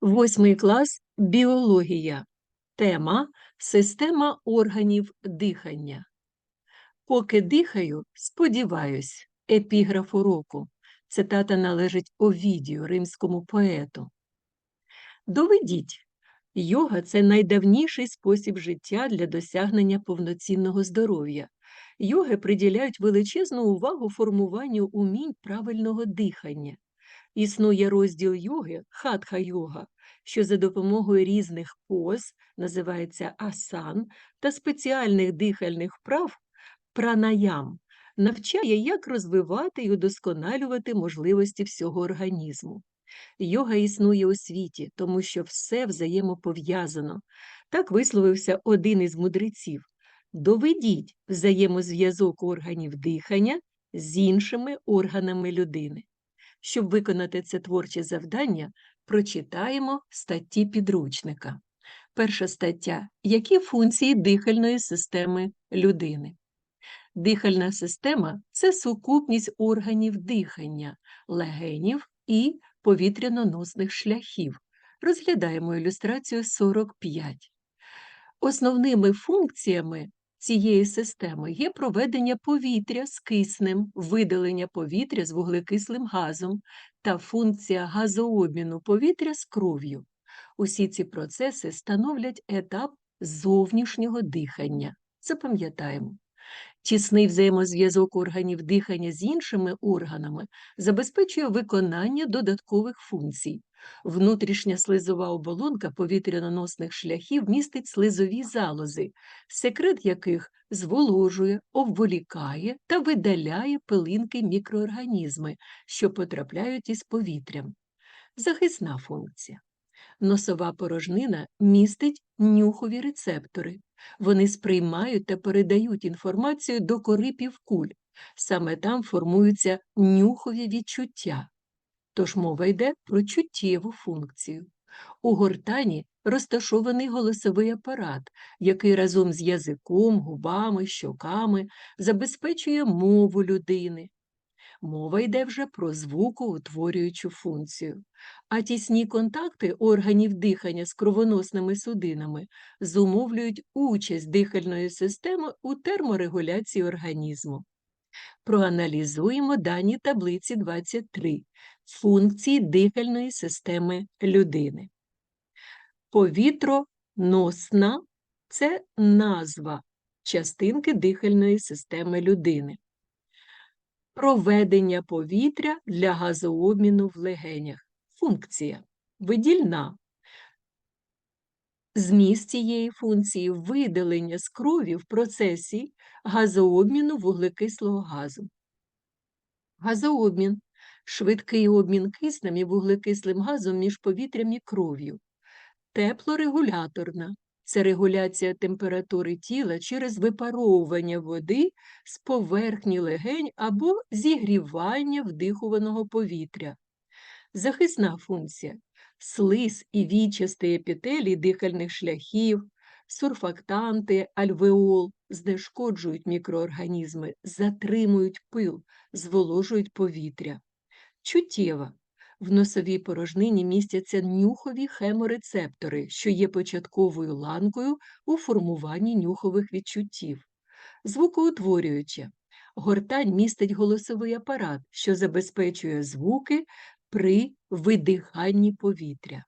Восьмий клас біологія. Тема Система органів дихання. Поки дихаю, сподіваюсь, епіграфу року. Цитата належить Овідію, римському поету. Доведіть, йога це найдавніший спосіб життя для досягнення повноцінного здоров'я. Йоги приділяють величезну увагу формуванню умінь правильного дихання. Існує розділ йоги хатха йога, що за допомогою різних поз називається асан та спеціальних дихальних вправ пранаям навчає, як розвивати і удосконалювати можливості всього організму. Йога існує у світі, тому що все взаємопов'язано. Так висловився один із мудреців. Доведіть взаємозв'язок органів дихання з іншими органами людини. Щоб виконати це творче завдання, прочитаємо статті підручника. Перша стаття. Які функції дихальної системи людини? Дихальна система це сукупність органів дихання, легенів і повітряно-носних шляхів. Розглядаємо ілюстрацію 45. Основними функціями цієї системи є проведення повітря з киснем, видалення повітря з вуглекислим газом та функція газообміну повітря з кров'ю. Усі ці процеси становлять етап зовнішнього дихання. Запам'ятаємо. Тісний взаємозв'язок органів дихання з іншими органами забезпечує виконання додаткових функцій. Внутрішня слизова оболонка повітряно-носних шляхів містить слизові залози, секрет яких зволожує, обволікає та видаляє пилинки мікроорганізми, що потрапляють із повітрям. Захисна функція. Носова порожнина містить нюхові рецептори. Вони сприймають та передають інформацію до кори півкуль. Саме там формуються нюхові відчуття. Тож мова йде про чуттєву функцію. У гортані розташований голосовий апарат, який разом з язиком, губами, щоками забезпечує мову людини. Мова йде вже про звукоутворюючу функцію, а тісні контакти органів дихання з кровоносними судинами зумовлюють участь дихальної системи у терморегуляції організму. Проаналізуємо дані таблиці 23 функції дихальної системи людини. Повітроносна це назва частинки дихальної системи людини проведення повітря для газообміну в легенях. Функція видільна. Зміст цієї функції видалення з крові в процесі газообміну вуглекислого газу. Газообмін швидкий обмін киснем і вуглекислим газом між повітрям і кров'ю. Теплорегуляторна це регуляція температури тіла через випаровування води з поверхні легень або зігрівання вдихуваного повітря. Захисна функція слиз і вічасті епітелій дихальних шляхів, сурфактанти, альвеол знешкоджують мікроорганізми, затримують пил, зволожують повітря. Чуттєва в носовій порожнині містяться нюхові хеморецептори, що є початковою ланкою у формуванні нюхових відчуттів. Звукоутворююче. Гортань містить голосовий апарат, що забезпечує звуки при видиханні повітря.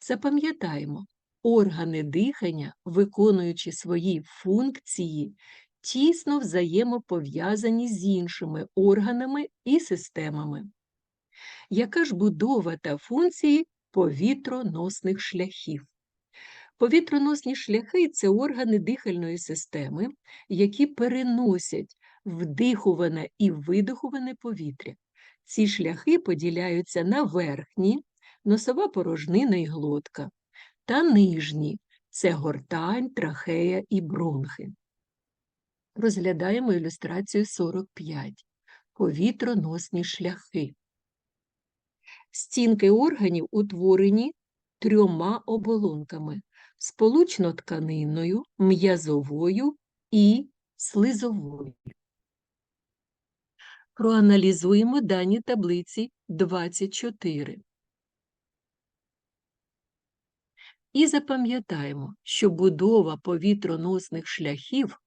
Запам'ятаємо, органи дихання, виконуючи свої функції, тісно взаємопов'язані з іншими органами і системами. Яка ж будова та функції повітроносних шляхів? Повітроносні шляхи це органи дихальної системи, які переносять вдихуване і видихуване повітря. Ці шляхи поділяються на верхні, носова порожнина і глотка, та нижні це гортань, трахея і бронхи. Розглядаємо ілюстрацію 45. Повітроносні шляхи. Стінки органів утворені трьома оболонками сполучно тканиною, м'язовою і слизовою. Проаналізуємо дані таблиці 24. І запам'ятаємо, що будова повітроносних шляхів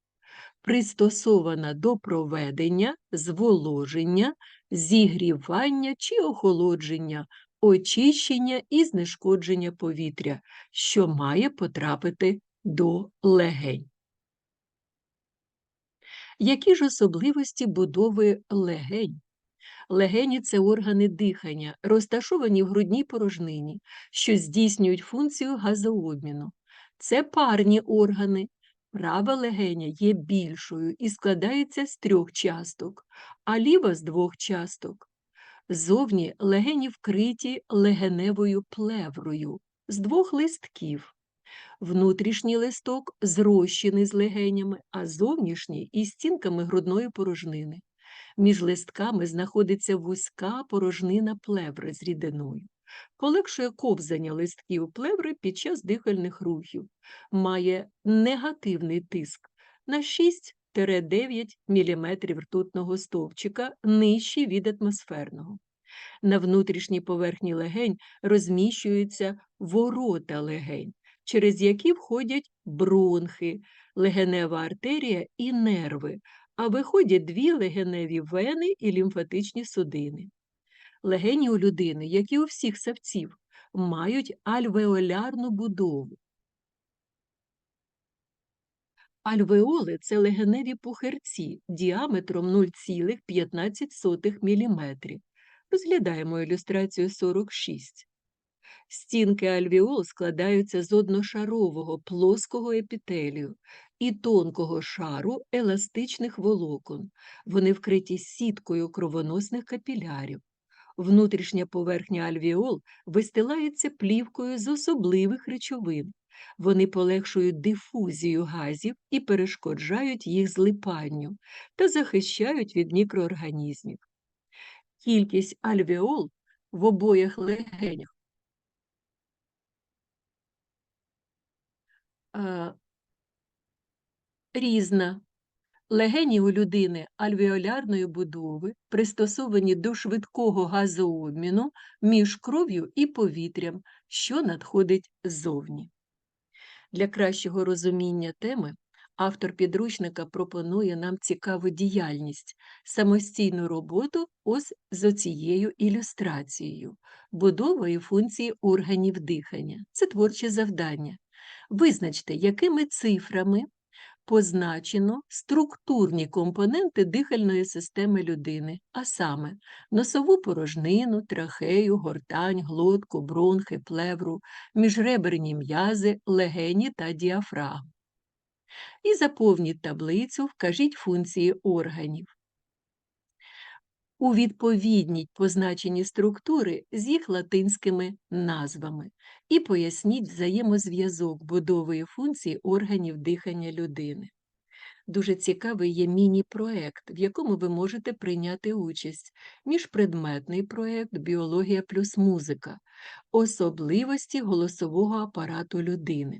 пристосована до проведення, зволоження, зігрівання чи охолодження, очищення і знешкодження повітря, що має потрапити до легень. Які ж особливості будови легень? Легені це органи дихання, розташовані в грудній порожнині, що здійснюють функцію газообміну. Це парні органи. Права легеня є більшою і складається з трьох часток, а ліва з двох часток. Зовні легені вкриті легеневою плеврою з двох листків. Внутрішній листок зрощений з легенями, а зовнішній із стінками грудної порожнини. Між листками знаходиться вузька порожнина плеври з рідиною. Полегшує ковзання листків плеври під час дихальних рухів, має негативний тиск на 6-9 мм ртутного стовпчика нижчий від атмосферного. На внутрішній поверхні легень розміщуються ворота легень, через які входять бронхи, легенева артерія і нерви, а виходять дві легеневі вени і лімфатичні судини. Легені у людини, як і у всіх савців, мають альвеолярну будову. Альвеоли це легеневі пухирці діаметром 0,15 мм. Розглядаємо ілюстрацію 46. Стінки альвіол складаються з одношарового плоского епітелію і тонкого шару еластичних волокон. Вони вкриті сіткою кровоносних капілярів. Внутрішня поверхня альвіол вистилається плівкою з особливих речовин. Вони полегшують дифузію газів і перешкоджають їх злипанню та захищають від мікроорганізмів. Кількість альвіол в обоях легенях різна. Легені у людини альвеолярної будови пристосовані до швидкого газообміну між кров'ю і повітрям, що надходить ззовні. Для кращого розуміння теми автор підручника пропонує нам цікаву діяльність, самостійну роботу ось з оцією ілюстрацією, будова функції органів дихання. Це творче завдання. Визначте, якими цифрами позначено структурні компоненти дихальної системи людини, а саме носову порожнину, трахею, гортань, глотку, бронхи, плевру, міжреберні м'язи, легені та діафрагму. І заповніть таблицю, вкажіть функції органів. У відповідніть позначені структури з їх латинськими назвами. І поясніть взаємозв'язок будової функції органів дихання людини. Дуже цікавий є міні-проект, в якому ви можете прийняти участь, міжпредметний проект Біологія плюс музика, особливості голосового апарату людини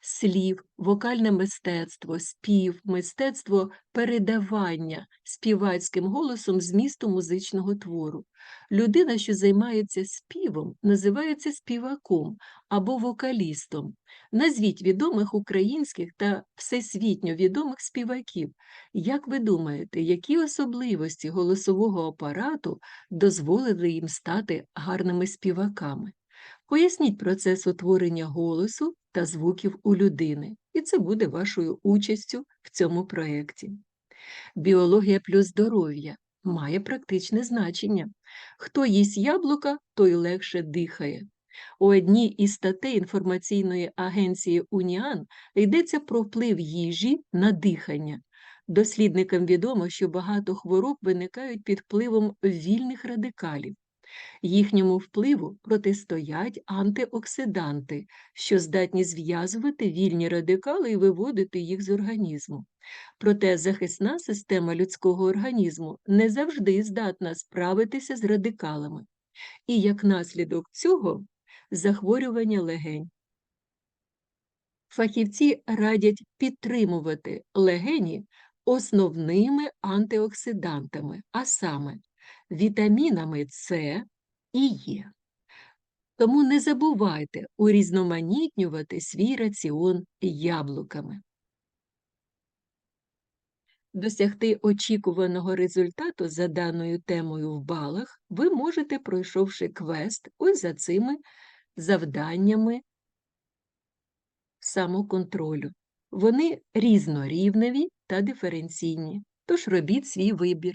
слів, вокальне мистецтво, спів, мистецтво передавання співацьким голосом змісту музичного твору. Людина, що займається співом, називається співаком або вокалістом. Назвіть відомих українських та всесвітньо відомих співаків. Як ви думаєте, які особливості голосового апарату дозволили їм стати гарними співаками? Поясніть процес утворення голосу та звуків у людини, і це буде вашою участю в цьому проєкті. Біологія плюс здоров'я має практичне значення. Хто їсть яблука, той легше дихає. У одній із статей інформаційної агенції Уніан йдеться про вплив їжі на дихання. Дослідникам відомо, що багато хвороб виникають під впливом вільних радикалів. Їхньому впливу протистоять антиоксиданти, що здатні зв'язувати вільні радикали і виводити їх з організму. Проте захисна система людського організму не завжди здатна справитися з радикалами, і як наслідок цього захворювання легень. Фахівці радять підтримувати легені основними антиоксидантами, а саме вітамінами С і Е. Тому не забувайте урізноманітнювати свій раціон яблуками. Досягти очікуваного результату за даною темою в балах ви можете, пройшовши квест ось за цими завданнями самоконтролю. Вони різнорівневі та диференційні, тож робіть свій вибір.